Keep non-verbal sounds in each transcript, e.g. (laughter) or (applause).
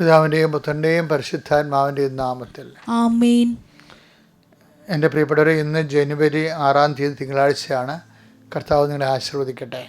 പിതാവിന്റെയും പുത്രന്റെയും പരിശുദ്ധാത്മാവിന്റെയും നാമത്തിൽ. ആമീൻ. എന്റെ പ്രിയപ്പെട്ടവരെ ഇന്ന് ജനുവരി ആറാം തീയതി തിങ്കളാഴ്ചയാണ്. കർത്താവ് നിങ്ങളെ ആശീർവദിക്കട്ടെ.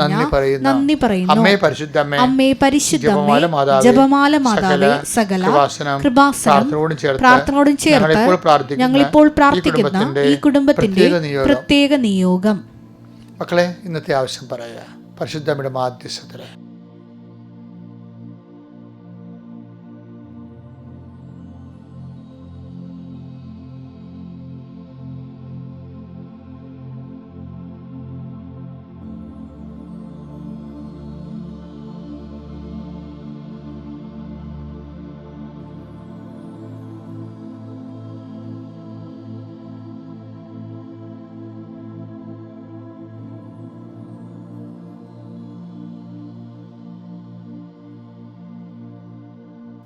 നന്ദി പറയുന്നു അമ്മേ പരിശുദ്ധ അമ്മേ പരിശുദ്ധമ്മേ ജപമാല മാതാവേ, സകല കൃപാസനം, പ്രാർത്ഥനയോടും ചേർത്ത് ഞങ്ങളിപ്പോൾ പ്രാർത്ഥിക്കുന്ന ഈ കുടുംബത്തിന്റെ പ്രത്യേക നിയോഗം. മക്കളെ ഇന്നത്തെ ആവശ്യം പറയാ. പരിശുദ്ധമ്മയുടെ മാധ്യസ്ഥത്തിൽ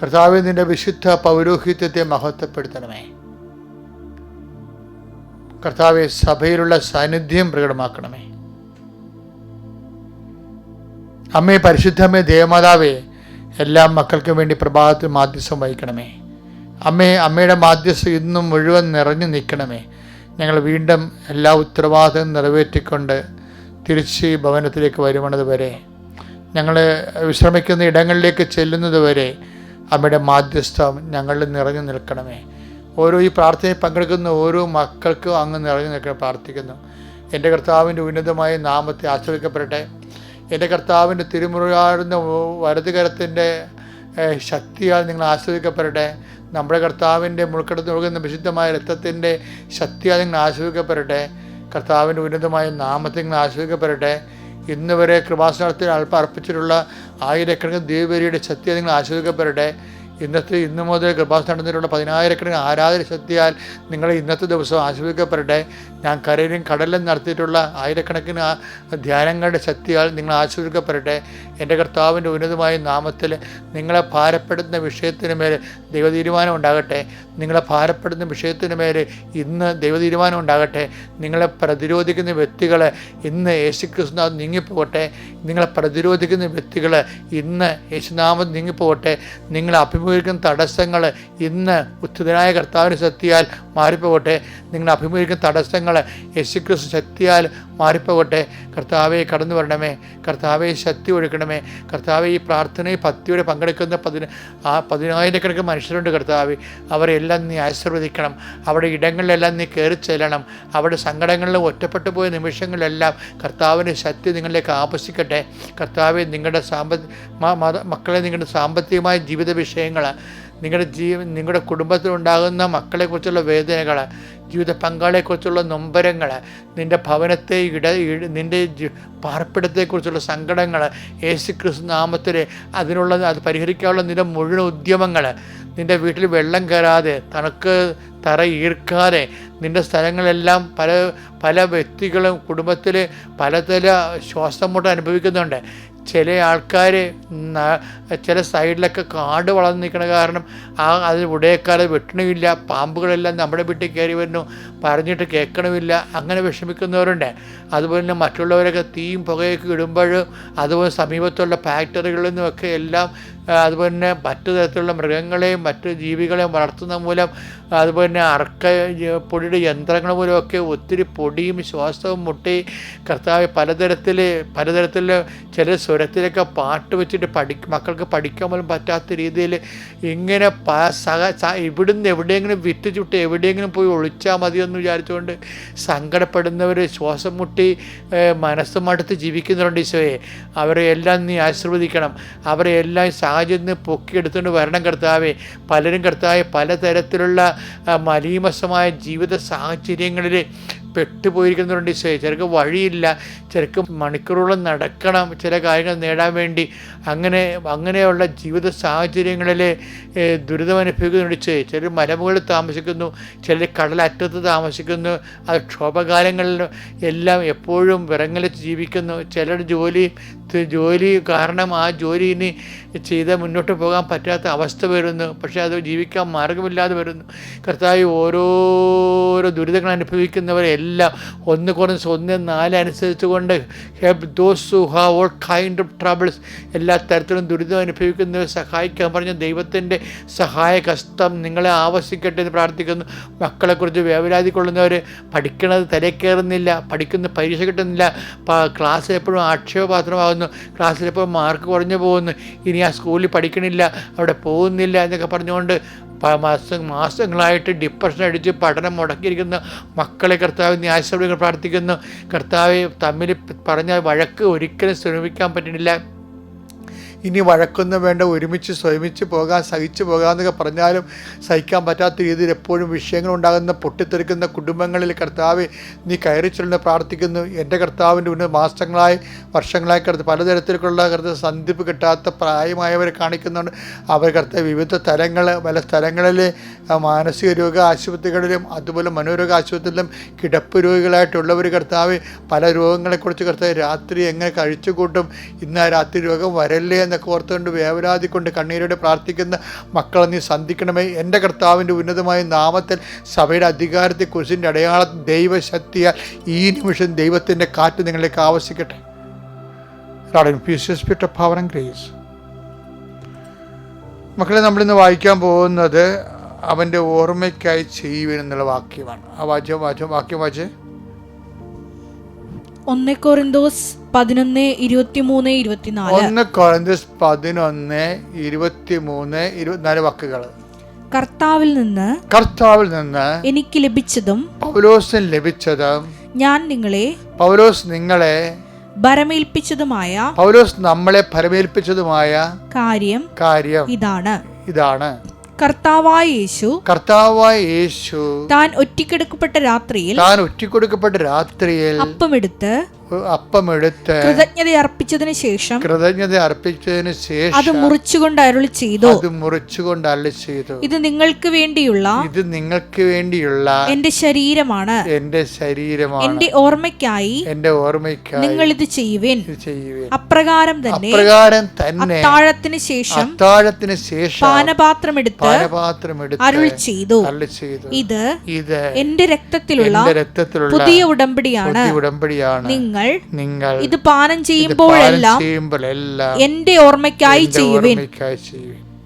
കർത്താവെ നിന്റെ വിശുദ്ധ പൗരോഹിത്യത്തെ മഹത്വപ്പെടുത്തണമേ. കർത്താവെ സഭയിലുള്ള സാന്നിധ്യം പ്രകടമാക്കണമേ. അമ്മേ പരിശുദ്ധമേ ദേവമാതാവേ എല്ലാ മക്കൾക്കും വേണ്ടി പ്രഭാതത്തിൽ മാധ്യസ്ഥം വഹിക്കണമേ. അമ്മേ അമ്മയുടെ മാധ്യസ്ഥം ഇന്നും മുഴുവൻ നിറഞ്ഞു നിൽക്കണമേ. ഞങ്ങൾ വീണ്ടും എല്ലാ ഉത്തരവാദിത്തവും നിറവേറ്റിക്കൊണ്ട് തിരിച്ച് ഭവനത്തിലേക്ക് വരുവണത് വരെ ഞങ്ങൾ വിശ്രമിക്കുന്ന ഇടങ്ങളിലേക്ക് ചെല്ലുന്നത് വരെ അമ്മയുടെ മാധ്യസ്ഥം ഞങ്ങളിൽ നിറഞ്ഞു നിൽക്കണമേ. ഓരോ ഈ പ്രാർത്ഥനയിൽ പങ്കെടുക്കുന്ന ഓരോ മക്കൾക്കും അങ്ങ് നിറഞ്ഞു നിൽക്കണം പ്രാർത്ഥിക്കുന്നു. എന്റെ കർത്താവിന്റെ ഉന്നതമായ നാമത്തെ ആശ്രയിക്കപ്പെടട്ടെ. എന്റെ കർത്താവിന്റെ തിരുമുറയാടുന്ന വലതുകരത്തിന്റെ ശക്തിയാൽ നിങ്ങൾ ആസ്വദിക്കപ്പെടട്ടെ നമ്മുടെ കർത്താവിന്റെ മുൾക്കടത്ത് ഒഴുകുന്ന വിശുദ്ധമായ രക്തത്തിന്റെ ശക്തിയാൽ നിങ്ങൾ ആസ്വദിക്കപ്പെടട്ടെ കർത്താവിന്റെ ഉന്നതമായ നാമത്തെ നിങ്ങൾ ആസ്വദിക്കപ്പെടട്ടെ ഇന്ന് വരെ കൃപാസനത്തിൽ അൽപ്പം അർപ്പിച്ചിട്ടുള്ള ആയിരക്കണക്കിന് ദേവരിയുടെ ശക്തി നിങ്ങൾ ആസ്വദിക്കപ്പെടട്ടെ. ഇന്നത്തെ ഇന്നു മുതൽ കൃപാസനം നടന്നിട്ടുള്ള പതിനായിരക്കണക്കിന് ആരാധന ശക്തിയാൽ നിങ്ങൾ ഇന്നത്തെ ദിവസം ആസ്വദിക്കപ്പെടട്ടെ. ഞാൻ കരയിലും കടലിലും നടത്തിയിട്ടുള്ള ആയിരക്കണക്കിന് ധ്യാനങ്ങളുടെ ശക്തിയാൽ നിങ്ങൾ ആസ്വദിക്കപ്പെടട്ടെ. എന്റെ കർത്താവിന്റെ ഉന്നതമായ നാമത്തിൽ നിങ്ങളെ ഭാരപ്പെടുന്ന വിഷയത്തിന് മേൽ ദൈവതീരുമാനം ഉണ്ടാകട്ടെ. നിങ്ങളെ ഭാരപ്പെടുന്ന വിഷയത്തിന് മേൽ ഇന്ന് ദൈവതീരുമാനം ഉണ്ടാകട്ടെ. നിങ്ങളെ പ്രതിരോധിക്കുന്ന വ്യക്തികളെ ഇന്ന് യേശുക്രിസ്തുനാഥ് നീങ്ങിപ്പോകട്ടെ. നിങ്ങളെ പ്രതിരോധിക്കുന്ന വ്യക്തികൾ ഇന്ന് യേശുനാമം നീങ്ങിപ്പോകട്ടെ. നിങ്ങളെ അഭിമുഖ അഭിമുഖീകരിക്കുന്ന തടസ്സങ്ങൾ ഇന്ന് ഉത്തിതനായ കർത്താവിന് ശക്തിയാൽ മാറിപ്പോകട്ടെ. നിങ്ങൾ അഭിമുഖീകരിക്കുന്ന തടസ്സങ്ങൾ യേശുക്രിസ്തു ശക്തിയാൽ മാറിപ്പോകട്ടെ. കർത്താവെ കടന്നു വരണമേ. കർത്താവെ ശക്തി ഒഴുക്കണമേ. കർത്താവെ ഈ പ്രാർത്ഥനയിൽ ഭക്തിയോടെ പങ്കെടുക്കുന്ന പതിന ആ പതിനായിരക്കണക്കിന് മനുഷ്യരുണ്ട് കർത്താവ്. അവരെല്ലാം നീ ആശീർവദിക്കണം. അവിടെ ഇടങ്ങളിലെല്ലാം നീ കയറി ചെല്ലണം. അവിടെ സങ്കടങ്ങളിലും ഒറ്റപ്പെട്ടു പോയ നിമിഷങ്ങളിലെല്ലാം കർത്താവിന്റെ ശക്തി നിങ്ങളിലേക്ക് ആപസിക്കട്ടെ കർത്താവെ നിങ്ങളുടെ സാമ്പത്തി മക്കളെ നിങ്ങളുടെ സാമ്പത്തികമായ ജീവിത വിഷയങ്ങൾ നിങ്ങളുടെ ജീവൻ നിങ്ങളുടെ കുടുംബത്തിലുണ്ടാകുന്ന മക്കളെക്കുറിച്ചുള്ള വേദനകൾ ജീവിത പങ്കാളിയെക്കുറിച്ചുള്ള നൊമ്പരങ്ങൾ നിന്റെ ഭവനത്തെ ഇട നിന്റെ പാർപ്പിടത്തെക്കുറിച്ചുള്ള സങ്കടങ്ങൾ യേശു ക്രിസ്തു നാമത്തിൽ അതിനുള്ള അത് പരിഹരിക്കാനുള്ള നിന്റെ മുഴുവൻ ഉദ്യമങ്ങൾ നിന്റെ വീട്ടിൽ വെള്ളം കയറാതെ തണുക്ക് തറ ഈർക്കാതെ നിന്റെ സ്ഥലങ്ങളെല്ലാം പല പല വ്യക്തികളും കുടുംബത്തിൽ പലതര ശ്വാസം മുട്ട അനുഭവിക്കുന്നുണ്ട്. ചില ആൾക്കാർ ചില സൈഡിലൊക്കെ കാട് വളർന്നു നിൽക്കണ കാരണം ആ അതിൽ ഉടയക്കാതെ വെട്ടണമില്ല പാമ്പുകളെല്ലാം നമ്മുടെ വീട്ടിൽ കയറി വരുന്നു പറഞ്ഞിട്ട് കേൾക്കണമില്ല അങ്ങനെ വിഷമിക്കുന്നവരുണ്ട്. അതുപോലെ തന്നെ മറ്റുള്ളവരൊക്കെ തീയും പുകയൊക്കെ ഇടുമ്പോൾ അതുപോലെ സമീപത്തുള്ള ഫാക്ടറികളിൽ നിന്നുമൊക്കെ എല്ലാം അതുപോലെ തന്നെ മറ്റു തരത്തിലുള്ള മൃഗങ്ങളെയും മറ്റു ജീവികളെയും വളർത്തുന്ന മൂലം അതുപോലെ തന്നെ അറക്ക പൊടിയുടെ യന്ത്രങ്ങൾ മൂലമൊക്കെ ഒത്തിരി പൊടിയും ശ്വാസവും മുട്ടി കർത്താവ് പലതരത്തിൽ പലതരത്തിൽ ചില സ്വരത്തിലൊക്കെ പാട്ട് വെച്ചിട്ട് പഠി മക്കൾക്ക് പഠിക്കാൻ പോലും പറ്റാത്ത രീതിയിൽ ഇങ്ങനെ സഹ ഇവിടുന്ന് എവിടെയെങ്കിലും വിറ്റ് ചുട്ട് എവിടെയെങ്കിലും പോയി ഒളിച്ചാൽ മതിയെന്ന് വിചാരിച്ചുകൊണ്ട് സങ്കടപ്പെടുന്നവർ ശ്വാസം മുട്ടി മനസ്സ് മടുത്ത് ജീവിക്കുന്നവരുണ്ട് ഈശോയെ. അവരെ എല്ലാം നീ ആശീർവദിക്കണം. അവരെ എല്ലാം സാഹചര്യം പൊക്കിയെടുത്തുകൊണ്ട് വരണം കർത്താവെ. പലരും കർത്താവെ പലതരത്തിലുള്ള മലീമസമായ ജീവിത സാഹചര്യങ്ങളിൽ പെട്ടുപോയിരിക്കുന്നവരുണ്ട്. ഈശോയെ ചിലർക്ക് വഴിയില്ല ചിലർക്ക് മണിക്കൂറോളം നടക്കണം ചില കാര്യങ്ങൾ നേടാൻ വേണ്ടി. അങ്ങനെ അങ്ങനെയുള്ള ജീവിത സാഹചര്യങ്ങളിൽ ദുരിതം അനുഭവിക്കുന്നുണ്ട്. ഈശോയെ ചിലർ മലമുകളിൽ താമസിക്കുന്നു ചിലർ കടലറ്റത്ത് താമസിക്കുന്നു. അത് ക്ഷോഭകാലങ്ങളിൽ എല്ലാം എപ്പോഴും വിറങ്ങലിച്ച് ജീവിക്കുന്നു. ചിലർ ജോലി ജോലി കാരണം ആ ജോലി ഇനി ചെയ്ത് മുന്നോട്ട് പോകാൻ പറ്റാത്ത അവസ്ഥ വരുന്നു. പക്ഷേ അത് ജീവിക്കാൻ മാർഗമില്ലാതെ വരുന്നു. കർത്താവ് ഓരോരോ ദുരിതങ്ങൾ അനുഭവിക്കുന്നവരെല്ലാം ഒന്ന് കുറച്ച് ഒന്ന് നാല് അനുസരിച്ച് കൊണ്ട് help those who have all kind of troubles എല്ലാ തരത്തിലും ദുരിതം അനുഭവിക്കുന്നവരെ സഹായിക്കാൻ പറഞ്ഞ ദൈവത്തിന്റെ സഹായ കഷ്ടം നിങ്ങളെ ആവശ്യിക്കട്ടെ എന്ന് പ്രാർത്ഥിക്കുന്നു. മക്കളെക്കുറിച്ച് വേവലാതി കൊള്ളുന്നവർ പഠിക്കണത് തലക്കേറുന്നില്ല പഠിക്കുന്ന പരീക്ഷ കിട്ടുന്നില്ല ക്ലാസ്സിൽ എപ്പോഴും ആക്ഷേപപാത്രമാകുന്നു ക്ലാസ്സിൽ എപ്പോഴും മാർക്ക് കുറഞ്ഞു പോകുന്നു. ഇനി ആ സ്കൂളിൽ പഠിക്കണില്ല അവിടെ പോകുന്നില്ല എന്നൊക്കെ പറഞ്ഞുകൊണ്ട് മാസം മാസങ്ങളായിട്ട് ഡിപ്രഷൻ അടിച്ച് പഠനം മുടക്കിയിരിക്കുന്ന മക്കളെ കർത്താവ് ന്യായസഭ പ്രാർത്ഥിക്കുന്നു. കർത്താവ് തമ്മിൽ പറഞ്ഞ വഴക്ക് ഒരിക്കലും ശ്രമിക്കാൻ പറ്റുന്നില്ല ഇനി വഴക്കൊന്നും വേണ്ട ഒരുമിച്ച് സ്വയമിച്ച് പോകാൻ സഹിച്ചു പോകാമെന്നൊക്കെ പറഞ്ഞാലും സഹിക്കാൻ പറ്റാത്ത രീതിയിൽ എപ്പോഴും വിഷയങ്ങൾ ഉണ്ടാകുന്ന പൊട്ടിത്തെറിക്കുന്ന കുടുംബങ്ങളിൽ കർത്താവ് നീ കയറി ചൊല്ലുന്ന പ്രാർത്ഥിക്കുന്നു. എന്റെ കർത്താവിന്റെ മുന്നിൽ മാസങ്ങളായി വർഷങ്ങളായി കിടത്ത് പലതരത്തിലുള്ള കർത്ത സന്ധിപ്പ് കിട്ടാത്ത പ്രായമായവരെ കാണിക്കുന്നുണ്ട്. അവർ കർത്ത വിവിധ തലങ്ങൾ പല സ്ഥലങ്ങളിലെ മാനസിക രോഗ ആശുപത്രികളിലും അതുപോലെ മനോരോഗ ആശുപത്രിയിലും കിടപ്പ് രോഗികളായിട്ടുള്ളവർ കർത്താവ് പല രോഗങ്ങളെക്കുറിച്ച് കർത്താവ് രാത്രി എങ്ങനെ കഴിച്ചു കൂട്ടും ഇന്ന് രാത്രി രോഗം വരല്ലേ എന്നൊക്കെ ഓർത്തുകൊണ്ട് വേവലാതിക്കൊണ്ട് കണ്ണീരോടെ പ്രാർത്ഥിക്കുന്ന മക്കളെ നീ സന്ധിക്കണമേ. എന്റെ കർത്താവിന്റെ ഉന്നതമായ നാമത്തിൽ സഭയുടെ അധികാരത്തെ കുറിച്ചിന്റെ അടയാള ദൈവശക്തിയാൽ ഈ നിമിഷം ദൈവത്തിന്റെ കാറ്റ് നിങ്ങളിലേക്ക് ആവശ്യിക്കട്ടെ. മക്കളെ നമ്മളിന്ന് വായിക്കാൻ പോകുന്നത് അവന്റെ ഓർമ്മയ്ക്കായി ചെയ്യുവൻ എന്നുള്ള വാക്യമാണ്. ആ വാച്യം വാച്യം വാക്യം വാച്ച് ഒന്നേ കൊറിന്തോസ് പതിനൊന്ന് ഇരുപത്തിമൂന്ന് ഇരുപത്തിനാല്. ഒന്ന് കൊറന്തസ് പതിനൊന്ന് ഇരുപത്തിമൂന്ന് ഇരുപത്തിനാല് വാക്കുകൾ. കർത്താവിൽ നിന്ന് കർത്താവിൽ നിന്ന് എനിക്ക് ലഭിച്ചതും പൗലോസിന് ലഭിച്ചതും ഞാൻ നിങ്ങളെ പൗലോസ് നിങ്ങളെ ഭരമേൽപ്പിച്ചതുമായ പൗലോസ് നമ്മളെ ഭരമേൽപ്പിച്ചതുമായ കാര്യം കാര്യം ഇതാണ്. ഇതാണ്. കർത്താവായ യേശു കർത്താവായ യേശു താൻ ഒറ്റിക്കെടുക്കപ്പെട്ട രാത്രിയിൽ താൻ ഒറ്റിക്കൊടുക്കപ്പെട്ട രാത്രിയിൽ അപ്പമെടുത്ത് അപ്പമെടുത്ത് കൃതജ്ഞത അർപ്പിച്ചതിന് ശേഷം കൃതജ്ഞത അർപ്പിച്ചതിന് ശേഷം അത് മുറിച്ചുകൊണ്ട് അരുളി ചെയ്തു. അത് മുറിച്ചുകൊണ്ട് അരുളി ചെയ്തു. ഇത് നിങ്ങൾക്ക് വേണ്ടിയുള്ള ഇത് നിങ്ങൾക്ക് വേണ്ടിയുള്ള എന്റെ ശരീരമാണ്. എന്റെ ശരീരമാണ്. എന്റെ ഓർമ്മയ്ക്കായി എന്റെ ഓർമ്മയ്ക്കായി നിങ്ങൾ ഇത് ചെയ്യുവിൻ. ചെയ്യുവേ അപ്രകാരം തന്നെ അപ്രകാരം തന്നെ അത്താഴത്തിന് ശേഷം അത്താഴത്തിന് ശേഷം പാനപാത്രം എടുത്ത് പാനപാത്രം അരുളി എടുത്ത് ചെയ്തു. അരുളി ചെയ്തു. ഇത് ഇത് എന്റെ രക്തത്തിലുള്ള രക്തത്തിലുള്ള പുതിയ ഉടമ്പടിയാണ്. പുതിയ ഉടമ്പടിയാണ്. നിങ്ങൾ നിങ്ങൾ പാനം ഇത് പാനം ചെയ്യുമ്പോഴെല്ലാം ചെയ്യുമ്പോഴെല്ലാം എന്റെ ഓർമ്മയ്ക്കായി ചെയ്യുവിൻ.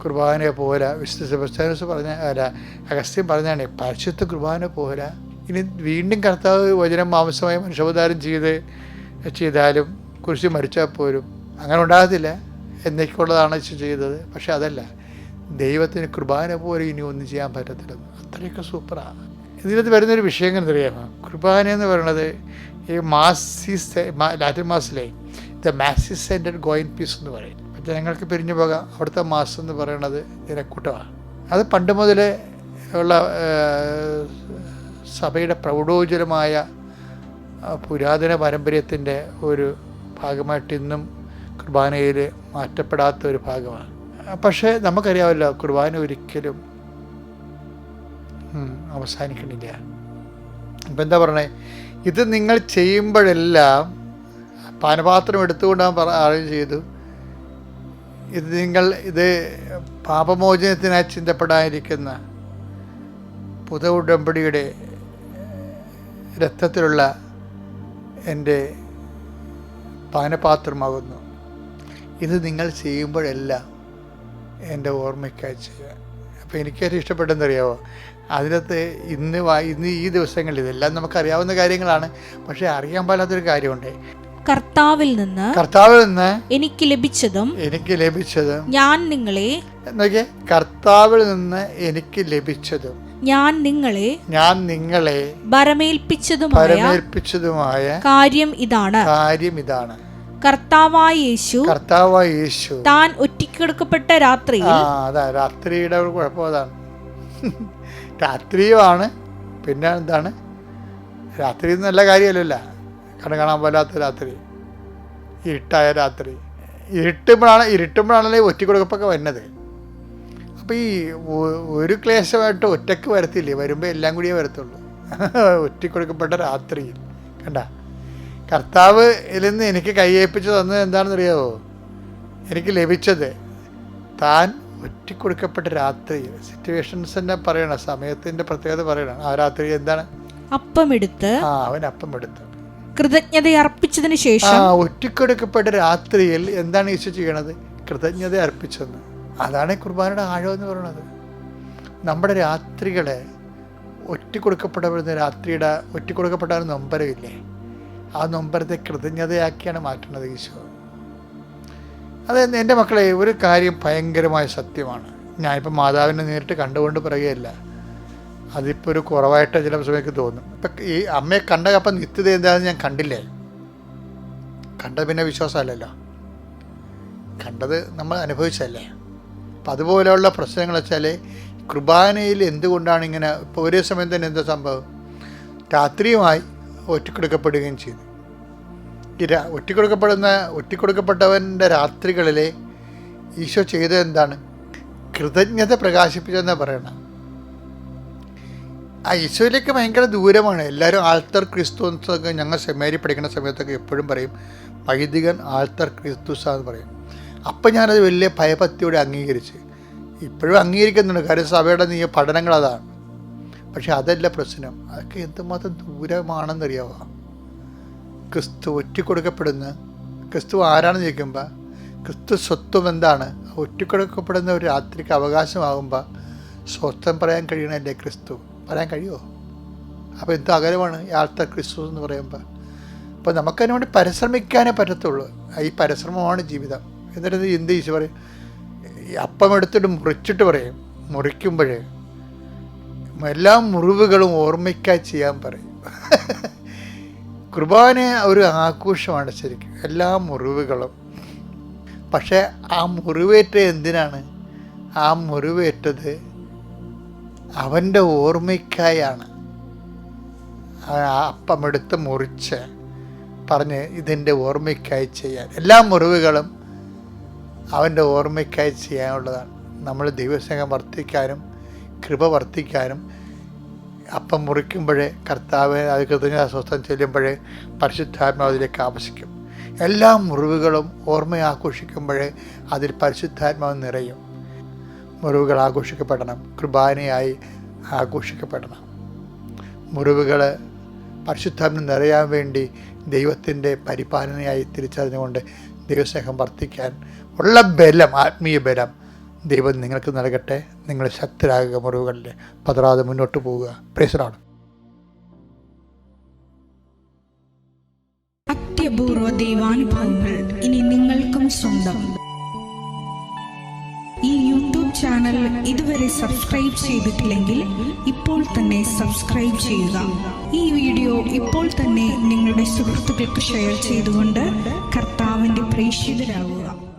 കുർബാന പോലെ വിശുദ്ധ സെബസ്റ്റാനസ് പറഞ്ഞ അല്ല അഗസ്ത്യം പറഞ്ഞാണ് പരിശുദ്ധ കുർബാന പോലെ ഇനി വീണ്ടും കർത്താവ് വചനം മാംസമായി മനുഷ്യാവതാരം ചെയ്ത് ചെയ്താലും കുരിശ് മരിച്ചാൽ പോരും അങ്ങനെ ഉണ്ടാകത്തില്ല. എന്നേക്കുള്ളതാണ് ചെയ്തത്. പക്ഷെ അതല്ല ദൈവത്തിന് കുർബാന പോലെ ഇനി ഒന്നും ചെയ്യാൻ പറ്റത്തില്ല. അത്രയൊക്കെ സൂപ്പറാണ് ഇതിനകത്ത് വരുന്നൊരു വിഷയം എങ്ങനെ അറിയാമോ കുർബാന എന്ന് പറയുന്നത് ഈ masses Latin മാസിലെ the mass is ended go in peace എന്ന് പറയും. ജനങ്ങൾക്ക് പിരിഞ്ഞു പോകാം. അവിടുത്തെ മാസം എന്ന് പറയുന്നത് ജനക്കൂട്ടമാണ് അത് പണ്ട് മുതലേ ഉള്ള സഭയുടെ പ്രൗഢോജ്വലമായ പുരാതന പാരമ്പര്യത്തിന്റെ ഒരു ഭാഗമായിട്ട് ഇന്നും കുർബാനയിൽ മാറ്റപ്പെടാത്ത ഒരു ഭാഗമാണ്. പക്ഷേ നമുക്കറിയാമല്ലോ കുർബാന ഒരിക്കലും അവസാനിക്കണില്ല ഇപ്പം എന്താ പറയണേ ഇത് നിങ്ങൾ ചെയ്യുമ്പോഴെല്ലാം പാനപാത്രം എടുത്തുകൊണ്ട് അവൻ പറ ആരും ചെയ്തു. ഇത് നിങ്ങൾ ഇത് പാപമോചനത്തിനായി ചിന്തപ്പെടാതിരിക്കുന്ന പുത ഉടമ്പടിയുടെ രക്തത്തിലുള്ള എന്റെ പാനപാത്രമാകുന്നു. ഇത് നിങ്ങൾ ചെയ്യുമ്പോഴെല്ലാം എന്റെ ഓർമ്മയ്ക്കായി ചെയ്യുക. അപ്പോൾ എനിക്കേറ്റവും ഇഷ്ടപ്പെട്ടെന്നറിയാമോ അതിനകത്ത് ഇന്ന് ഇന്ന് ഈ ദിവസങ്ങളിൽ ഇതെല്ലാം നമുക്കറിയാവുന്ന കാര്യങ്ങളാണ്. പക്ഷെ അറിയാൻ പാടാത്തൊരു കാര്യമുണ്ട്. കർത്താവിൽ നിന്ന് കർത്താവിൽ നിന്ന് എനിക്ക് ലഭിച്ചതും എനിക്ക് ലഭിച്ചതും ഞാൻ നിങ്ങളെ നോക്കിയേ കർത്താവിൽ നിന്ന് എനിക്ക് ലഭിച്ചതും ഞാൻ നിങ്ങളെ ഞാൻ നിങ്ങളെ ഭരമേൽപ്പിച്ചതുമായ കാര്യം ഇതാണ്. കാര്യം ഇതാണ്. കർത്താവായ യേശു കർത്താവായ യേശു. താൻ ഒറ്റിക്കെടുക്കപ്പെട്ട രാത്രിയിൽ ആ അതാ രാത്രിയുടെ കുഴപ്പം അതാണ്. രാത്രിയുമാണ്. പിന്നെ എന്താണ്? രാത്രി നല്ല കാര്യമല്ലല്ല. കണ്ണു കാണാൻ പോലാത്ത രാത്രി. ഇരുട്ടായ രാത്രി. ഇരുട്ടുമ്പോഴാണ് ഇരുട്ടുമ്പോഴാണല്ലേ ഒറ്റ കൊടുക്കപ്പൊക്കെ വരുന്നത്. അപ്പോൾ ഈ ഒരു ക്ലേശമായിട്ട് ഒറ്റയ്ക്ക് വരത്തില്ലേ? വരുമ്പോൾ എല്ലാം കൂടിയേ വരത്തുള്ളൂ. (laughs) ഒറ്റ കൊടുക്കപ്പെട്ട രാത്രിയിൽ കണ്ട? കർത്താവ് ഇതിൽ നിന്ന് എനിക്ക് കയ്യേൽപ്പിച്ച് തന്നത് എന്താണെന്ന് അറിയാമോ എനിക്ക് ലഭിച്ചത് താൻ ഒറ്റിക്കൊടുക്കപ്പെട്ട രാത്രി സിറ്റുവേഷൻസ് തന്നെ പറയണം സമയത്തിന്റെ പ്രത്യേകത പറയണം. ആ രാത്രി എന്താണ്? അപ്പമെടുത്ത് ആ അവൻ അപ്പം എടുത്തു കൃതജ്ഞത അർപ്പിച്ചതിന് ശേഷം ആ ഒറ്റിക്കൊടുക്കപ്പെട്ട രാത്രിയിൽ എന്താണ് ഈശോ ചെയ്യണത്? കൃതജ്ഞത അർപ്പിച്ചെന്ന്. അതാണ് കുർബാനയുടെ ആഴം എന്ന് പറയുന്നത്. നമ്മുടെ രാത്രികളെ ഒറ്റക്കൊടുക്കപ്പെടുന്ന രാത്രിയുടെ ഒറ്റക്കൊടുക്കപ്പെട്ട ഒരു നൊമ്പരമില്ലേ? ആ നൊമ്പരത്തെ കൃതജ്ഞതയാക്കിയാണ് മാറ്റുന്നത് ഈശോ. അത് എന്റെ മക്കളെ ഒരു കാര്യം ഭയങ്കരമായ സത്യമാണ്. ഞാനിപ്പോൾ മാതാവിനെ നേരിട്ട് കണ്ടുകൊണ്ട് പറയുകയല്ല. അതിപ്പോൾ ഒരു കുറവായിട്ട് ചില സമയത്ത് തോന്നും. ഇപ്പം ഈ അമ്മയെ കണ്ട അപ്പം നിത്യത എന്താണെന്ന് ഞാൻ കണ്ടില്ലേ? കണ്ടത് പിന്നെ വിശ്വാസമല്ലല്ലോ. കണ്ടത് നമ്മൾ അനുഭവിച്ചല്ലേ അപ്പം അതുപോലെയുള്ള പ്രശ്നങ്ങൾ വെച്ചാൽ കുർബാനയിൽ എന്തുകൊണ്ടാണ് ഇങ്ങനെ ഇപ്പോൾ ഒരേ സമയം തന്നെ എന്താ സംഭവം? രാത്രിയുമായി ഒറ്റക്കെടുക്കപ്പെടുകയും ചെയ്തു. ഈ ഒറ്റിക്കൊടുക്കപ്പെടുന്ന ഒറ്റിക്കൊടുക്കപ്പെട്ടവന്റെ രാത്രികളിലെ ഈശോ ചെയ്തത് എന്താണ്? കൃതജ്ഞത പ്രകാശിപ്പിച്ചെന്നാണ് പറയണം. ആ ഈശോയിലേക്ക് ഭയങ്കര ദൂരമാണ്. എല്ലാവരും ആൾത്തർ ക്രിസ്തു എന്നൊക്കെ ഞങ്ങൾ സെമേരി പഠിക്കുന്ന സമയത്തൊക്കെ എപ്പോഴും പറയും വൈദികൻ ആൾത്തർ ക്രിസ്തുസ എന്ന് പറയും. അപ്പം ഞാനത് വലിയ ഭയഭക്തിയോടെ അംഗീകരിച്ച്. ഇപ്പോഴും അംഗീകരിക്കുന്നുണ്ട്. കാര്യം സഭയുടെ നീ പഠനങ്ങൾ അതാണ് പക്ഷെ അതല്ല പ്രശ്നം. അതൊക്കെ എന്തുമാത്രം ദൂരമാണെന്നറിയാവോ? ക്രിസ്തു ഒറ്റിക്കൊടുക്കപ്പെടുന്ന ക്രിസ്തു ആരാണെന്ന് ചോദിക്കുമ്പോൾ ക്രിസ്തു സ്വത്വം എന്താണ്? ഒറ്റിക്കൊടുക്കപ്പെടുന്ന ഒരു രാത്രിക്ക് അവകാശമാകുമ്പോൾ സ്വത്വം പറയാൻ കഴിയണല്ലേ ക്രിസ്തു? പറയാൻ കഴിയുമോ അപ്പോൾ എന്ത് അകലമാണ് യാത്ര ക്രിസ്തു എന്ന് പറയുമ്പോൾ അപ്പോൾ നമുക്കതിനു വേണ്ടി പരിശ്രമിക്കാനേ പറ്റത്തുള്ളൂ. ഈ പരിശ്രമമാണ് ജീവിതം. എന്നിട്ട് എന്ത് ഈശോ പറയും? അപ്പം എടുത്തിട്ട് മുറിച്ചിട്ട് പറയും. മുറിക്കുമ്പോഴേ എല്ലാ മുറിവുകളും ഓർമ്മിക്കാൻ ചെയ്യാൻ പറയും. കുർബാന ഒരു ആഘോഷമാണ് ശരിക്കും എല്ലാ മുറിവുകളും. പക്ഷേ ആ മുറിവേറ്റ എന്തിനാണ്? ആ മുറിവേറ്റത് അവന്റെ ഓർമ്മയ്ക്കായാണ്. ആ അപ്പമെടുത്ത് മുറിച്ച് പറഞ്ഞ് ഇതിന്റെ ഓർമ്മയ്ക്കായി ചെയ്യാൻ. എല്ലാ മുറിവുകളും അവന്റെ ഓർമ്മയ്ക്കായി ചെയ്യാനുള്ളതാണ്. നമ്മൾ ദൈവസംഘം വർത്തിക്കാനും കൃപ വർദ്ധിക്കാനും അപ്പം മുറിക്കുമ്പോഴേ കർത്താവ് അത് കൃതജ്ഞ സ്വസ്ഥം ചെല്ലുമ്പോഴേ പരിശുദ്ധാത്മാവ് അതിലേക്ക് ആവശ്യിക്കും എല്ലാ മുറിവുകളും ഓർമ്മയാഘോഷിക്കുമ്പോഴേ അതിൽ പരിശുദ്ധാത്മാവ് നിറയും. മുറിവുകൾ ആഘോഷിക്കപ്പെടണം. കൃപാനയായി ആഘോഷിക്കപ്പെടണം. മുറിവുകൾ പരിശുദ്ധാത്മ നിറയാൻ വേണ്ടി ദൈവത്തിന്റെ പരിപാലനയായി തിരിച്ചറിഞ്ഞുകൊണ്ട് ദൈവസ്നേഹം വർദ്ധിക്കാൻ ഉള്ള ബലം ആത്മീയ ബലം ദൈവം നിങ്ങൾക്ക് നൽകട്ടെ. നിങ്ങൾ ശക്തരാകുക മുറിവുകളിൽ പതറാതെ മുന്നോട്ട് പോവുക. പ്രേസറാണ് അത്യപൂർവ ദൈവാനുഭവങ്ങൾ ഇനി നിങ്ങൾക്കും സ്വന്തം. ഈ യൂട്യൂബ് ചാനൽ ഇതുവരെ സബ്സ്ക്രൈബ് ചെയ്തിട്ടില്ലെങ്കിൽ ഇപ്പോൾ തന്നെ സബ്സ്ക്രൈബ് ചെയ്യുക. ഈ വീഡിയോ ഇപ്പോൾ തന്നെ നിങ്ങളുടെ സുഹൃത്തുക്കൾക്ക് ഷെയർ ചെയ്തുകൊണ്ട് കർത്താവിന്റെ പ്രേക്ഷിതരാകുക